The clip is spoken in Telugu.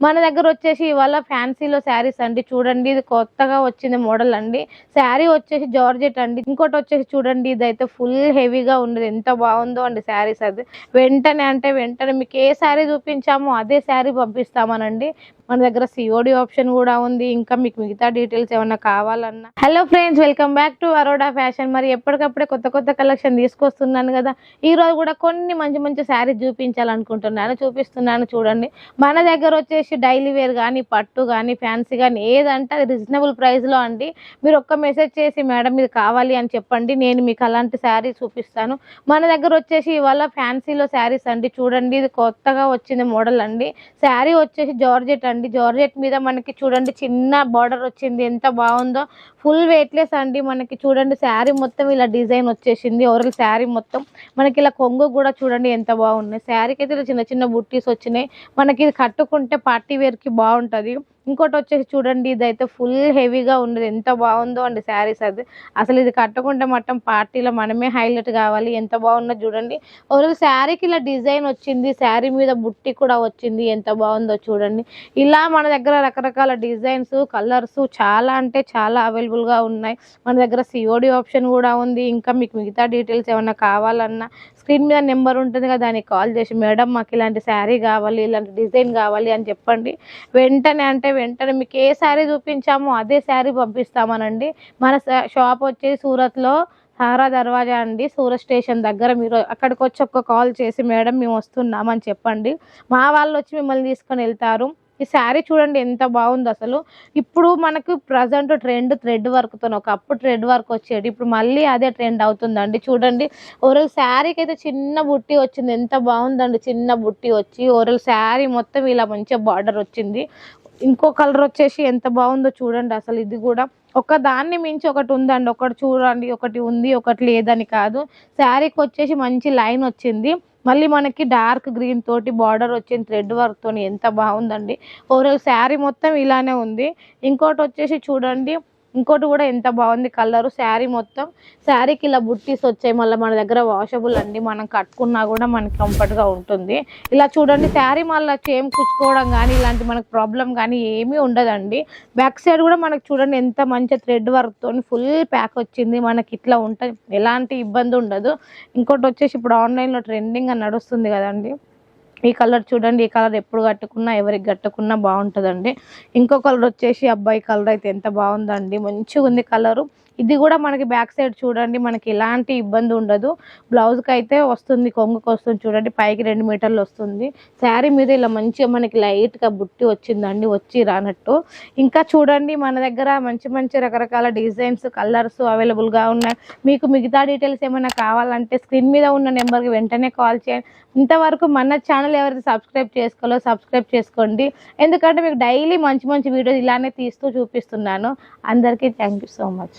మన దగ్గర వచ్చేసి ఇవాళ ఫ్యాన్సీలో శారీస్ అండి. చూడండి ఇది కొత్తగా వచ్చింది మోడల్ అండి. శారీ వచ్చేసి జార్జెట్ అండి. ఇంకోటి వచ్చేసి చూడండి ఇది అయితే ఫుల్ హెవీగా ఉన్నది. ఎంత బాగుందో అండి శారీస్ అది. వెంటనే అంటే వెంటనే మీకు ఏ శారీ చూపించామో అదే శారీ పంపిస్తామనండి. మన దగ్గర సిఓడి ఆప్షన్ కూడా ఉంది. ఇంకా మీకు మిగతా డీటెయిల్స్ ఏమన్నా కావాలన్నా. Hello friends welcome back to Arora fashion మరి ఎప్పటికప్పుడే కొత్త కొత్త కలెక్షన్ తీసుకొస్తున్నాను కదా. ఈ రోజు కూడా కొన్ని మంచి మంచి శారీస్ చూపించాలనుకుంటున్నాను చూపిస్తున్నాను చూడండి. మన దగ్గర వచ్చేసి డైలీ వేర్ కానీ పట్టు కానీ ఫ్యాన్సీ కానీ ఏదంటే అది రీజనబుల్ ప్రైస్లో అండి. మీరు ఒక్క మెసేజ్ చేసి మేడం ఇది కావాలి అని చెప్పండి. నేను మీకు అలాంటి శారీ చూపిస్తాను. మన దగ్గర వచ్చేసి ఇవాళ ఫ్యాన్సీలో శారీస్ అండి. చూడండి ఇది కొత్తగా వచ్చింది మోడల్ అండి. శారీ వచ్చేసి జార్జెట్ అండి. జార్జెట్ మీద మనకి చూడండి చిన్న బార్డర్ వచ్చింది. ఎంత బాగుందో. ఫుల్ వెయిట్లెస్ అండి మనకి చూడండి. శారీ మొత్తం ఇలా డిజైన్ వచ్చేసింది. ఓవరాల్ శారీ మొత్తం మనకి ఇలా కొంగు కూడా చూడండి ఎంత బాగున్నాయి. శారీకి అయితే ఇలా చిన్న చిన్న బుట్టీస్ వచ్చినాయి. మనకి ఇది కట్టుకుంటే పార్టీ వేర్కి బాగుంటుంది. ఇంకోటి వచ్చేసి చూడండి ఇదైతే ఫుల్ హెవీగా ఉన్నది. ఎంత బాగుందో అండి శారీస్ అది. అసలు ఇది కట్టుకుంటే మొత్తం పార్టీలో మనమే హైలైట్ కావాలి. ఎంత బాగుందో చూడండి. ఒకరోజు శారీకి ఇలా డిజైన్ వచ్చింది. శారీ మీద బుట్టి కూడా వచ్చింది. ఎంత బాగుందో చూడండి. ఇలా మన దగ్గర రకరకాల డిజైన్స్ కలర్స్ చాలా అంటే చాలా అవైలబుల్గా ఉన్నాయి. మన దగ్గర సిఓడి ఆప్షన్ కూడా ఉంది. ఇంకా మీకు మిగతా డీటెయిల్స్ ఏమైనా కావాలన్నా స్క్రీన్ మీద నెంబర్ ఉంటుంది కదా దానికి కాల్ చేసి మేడం మాకు ఇలాంటి శారీ కావాలి ఇలాంటి డిజైన్ కావాలి అని చెప్పండి. వెంటనే అంటే వెంటనే మీకు ఏ శారీ చూపించామో అదే శారీ పంపిస్తామనండి. మన షాప్ వచ్చేసి సూరత్లో సారా దర్వాజా అండి. సూరత్ స్టేషన్ దగ్గర మీరు అక్కడికి వచ్చి ఒక్క కాల్ చేసి మేడం మేము వస్తున్నామని చెప్పండి. మా వాళ్ళు వచ్చి మిమ్మల్ని తీసుకొని వెళ్తారు. ఈ శారీ చూడండి ఎంత బాగుంది అసలు. ఇప్పుడు మనకు ప్రజెంట్ ట్రెండ్ థ్రెడ్ వర్క్తో ఒకప్పుడు థ్రెడ్ వర్క్ వచ్చేది. ఇప్పుడు మళ్ళీ అదే ట్రెండ్ అవుతుందండి. చూడండి ఓరల్ శారీకి అయితే చిన్న బుట్టి వచ్చింది. ఎంత బాగుందండి. చిన్న బుట్టి వచ్చి ఓరల్ శారీ మొత్తం ఇలా మంచిగా బార్డర్ వచ్చింది. ఇంకో కలర్ వచ్చేసి ఎంత బాగుందో చూడండి అసలు ఇది కూడా. ఒక దాన్ని మించి ఒకటి ఉందండి. ఒకటి చూడండి ఒకటి ఉంది ఒకటి లేదని కాదు. శారీకి వచ్చేసి మంచి లైన్ వచ్చింది. మళ్ళీ మనకి డార్క్ గ్రీన్ తోటి బార్డర్ వచ్చింది థ్రెడ్ వర్క్తో ఎంత బాగుందండి. ఓవరాల్ శారీ మొత్తం ఇలానే ఉంది. ఇంకోటి వచ్చేసి చూడండి ఇంకోటి కూడా ఎంత బాగుంది కలరు శారీ మొత్తం. శారీకి ఇలా బుట్టీస్ వచ్చాయి మళ్ళీ మన దగ్గర వాషబుల్ అండి మనం కట్టుకున్నా కూడా మనకి కంఫర్ట్గా ఉంటుంది. ఇలా చూడండి శారీ మళ్ళీ చేమ్ కుచ్చుకోవడం కానీ ఇలాంటి మనకు ప్రాబ్లం కానీ ఏమీ ఉండదండి. బ్యాక్ సైడ్ కూడా మనకు చూడండి ఎంత మంచి థ్రెడ్ వర్క్తో ఫుల్ ప్యాక్ వచ్చింది. మనకి ఇట్లా ఉంటుంది ఎలాంటి ఇబ్బంది ఉండదు. ఇంకోటి వచ్చేసి ఇప్పుడు ఆన్లైన్లో ట్రెండింగ్ అని నడుస్తుంది కదండి. ఈ కలర్ చూడండి ఈ కలర్ ఎప్పుడు కట్టుకున్నా ఎవరికి కట్టుకున్నా బాగుంటుందండి. ఇంకో కలర్ వచ్చేసి అబ్బాయి కలర్ అయితే ఎంత బాగుందండి. మంచిగా ఉంది కలరు. ఇది కూడా మనకి బ్యాక్ సైడ్ చూడండి మనకి ఎలాంటి ఇబ్బంది ఉండదు. బ్లౌజ్కి అయితే వస్తుంది కొంగుకి వస్తుంది చూడండి పైకి రెండు మీటర్లు వస్తుంది. శారీ మీద ఇలా మంచిగా మనకి లైట్గా బుట్టి వచ్చిందండి వచ్చి రానట్టు. ఇంకా చూడండి మన దగ్గర మంచి మంచి రకరకాల డిజైన్స్ కలర్స్ అవైలబుల్గా ఉన్నాయి. మీకు మిగతా డీటెయిల్స్ ఏమైనా కావాలంటే స్క్రీన్ మీద ఉన్న నెంబర్కి వెంటనే కాల్ చేయండి. ఇంతవరకు మన ఛానల్ ఎవరైతే సబ్స్క్రైబ్ చేసుకోవాలో సబ్స్క్రైబ్ చేసుకోండి. ఎందుకంటే మీకు డైలీ మంచి మంచి వీడియోస్ ఇలానే తీస్తూ చూపిస్తున్నాను. అందరికీ థ్యాంక్ సో మచ్.